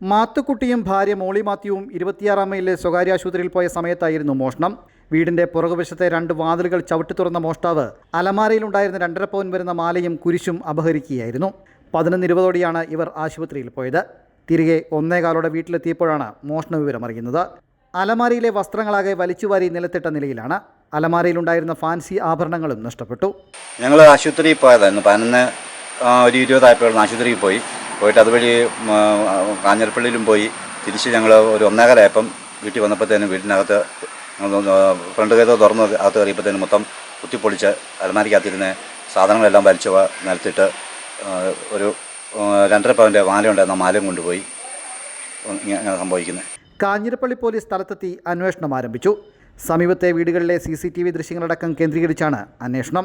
മാത്തുക്കുട്ടിയും ഭാര്യ മോളി മാത്യുവും ഇരുപത്തിയാറാം മൈലിലെ സ്വകാര്യ ആശുപത്രിയിൽ പോയ സമയത്തായിരുന്നു മോഷണം. വീടിന്റെ പുറകുവശത്തെ രണ്ട് വാതിലുകൾ ചവിട്ടി തുറന്ന മോഷ്ടാവ് അലമാരയിലുണ്ടായിരുന്ന രണ്ടര പവൻ വരുന്ന മാലയും കുരിശും അപഹരിക്കുകയായിരുന്നു. പതിനൊന്ന് ഇരുപതോടെയാണ് ഇവർ ആശുപത്രിയിൽ പോയത്. തിരികെ ഒന്നേകാലോടെ വീട്ടിലെത്തിയപ്പോഴാണ് മോഷണ വിവരം അറിയുന്നത്. അലമാരയിലെ വസ്ത്രങ്ങളാകെ വലിച്ചുവാരി നിലത്തിട്ട നിലയിലാണ്. അലമാരയിലുണ്ടായിരുന്ന ഫാൻസി ആഭരണങ്ങളും നഷ്ടപ്പെട്ടു. ഞങ്ങൾ ആശുപത്രിയിൽ പോയതായിരുന്നു. പതിനൊന്ന് ഒരു ഇരുപതായപ്പോഴാണ് ആശുപത്രിയിൽ പോയി. പോയിട്ട് അതുവഴി കാഞ്ഞിരപ്പള്ളിയിലും പോയി. തിരിച്ച് ഞങ്ങൾ ഒരു ഒന്നേകാലായപ്പം വീട്ടിൽ വന്നപ്പോഴത്തേനും വീട്ടിനകത്ത് ഞങ്ങൾ, ഫ്രണ്ട് ഗേറ്റ് തുറന്ന് അകത്ത് കയറിയപ്പോഴത്തേനും മൊത്തം കുത്തിപ്പൊളിച്ച് അലമാരിക്കകത്തിരുന്ന് സാധനങ്ങളെല്ലാം വലിച്ചു നിലത്തിട്ട് ഒരു രണ്ടര പവന്റെ മാലയുണ്ടായിരുന്ന മാലയും കൊണ്ടുപോയി. ഇങ്ങനെ സംഭവിക്കുന്നത് കാഞ്ഞിരപ്പള്ളി പോലീസ് സ്ഥലത്തെത്തി അന്വേഷണം ആരംഭിച്ചു. സമീപത്തെ വീടുകളിലെ സി സി ടി വി ദൃശ്യങ്ങളടക്കം കേന്ദ്രീകരിച്ചാണ് അന്വേഷണം.